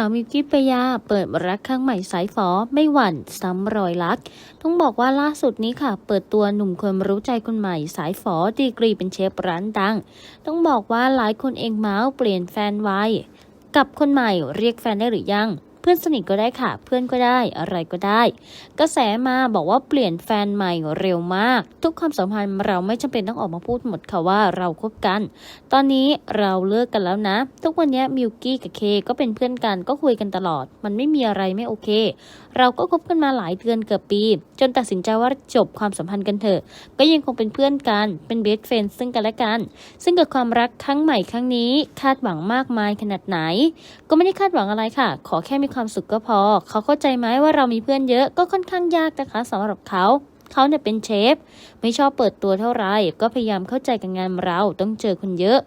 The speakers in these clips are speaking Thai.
าวมิวกี้ปยาเปิดรักครั้งใหม่สายฝอไม่หวั่นซ้ำรอยรัก ต้องบอกว่าล่าสุดนี้ค่ะ เปิดตัวหนุ่มคนรู้ใจคนใหม่สายฝอดีกรีเป็นเชฟร้านดัง ต้องบอกว่าหลายคนเองเมาส์เปลี่ยนแฟนไวกับคนใหม่เรียกแฟนได้หรือยัง พื่อนสนิทก็ได้ค่ะ เพื่อนก็ได้อะไรก็ได้ กระแสมาบอกว่าเปลี่ยนแฟนใหม่เร็วมาก ทุกความสัมพันธ์เราไม่จำเป็นต้องออกมาพูดหมดค่ะว่าเราคบกัน ตอนนี้เราเลิกกันแล้วนะ ทุกวันนี้มิวกี้กับเคก็เป็นเพื่อนกันก็คุยกันตลอด มันไม่มีอะไรไม่โอเค เราก็คบกันมาหลายเดือนเกือบปี จนตัดสินใจว่าจบความสัมพันธ์กันเถอะ ก็ยังคงเป็นเพื่อนกันเป็นเบสเฟนซึ่งกันและกัน ซึ่งกับความรักครั้งใหม่ครั้งนี้ คาดหวังมากมายขนาดไหน ก็ไม่ได้คาดหวังอะไรค่ะ ขอแค่มีความสุขก็พอ เขาเข้าใจไหมว่าเรามีเพื่อนเยอะก็ค่อนข้างยากนะคะสำหรับเขาเขาเนี่ยเป็นเชฟ ไม่ชอบเปิดตัวเท่าไหร่ก็พยายามเข้าใจกับงานเราต้องเจอคนเยอะ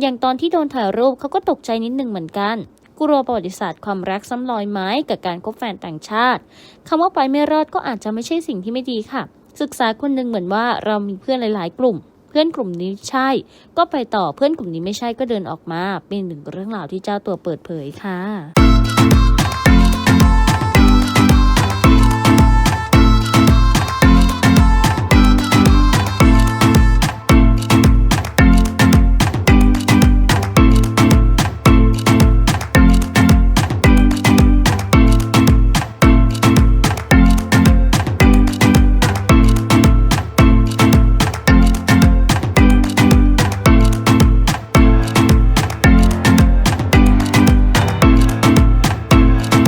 อย่างตอนที่โดนถ่ายรูปเขาก็ตกใจนิดนึงเหมือนกันกลัวประวัติศาสตร์ความรักซ้ำรอยไม้กับการคบแฟนต่างชาติคำว่าไปไม่รอดก็อาจจะไม่ใช่สิ่งที่ไม่ดีค่ะ ศึกษาคนหนึ่งเหมือนว่าเรามีเพื่อนหลาย ๆ กลุ่ม เพื่อนกลุ่มนี้ใช่ ก็ไปต่อเพื่อนกลุ่มนี้ไม่ใช่ก็เดินออกมา เป็นหนึ่งเรื่องราวที่เจ้าตัวเปิดเผยค่ะ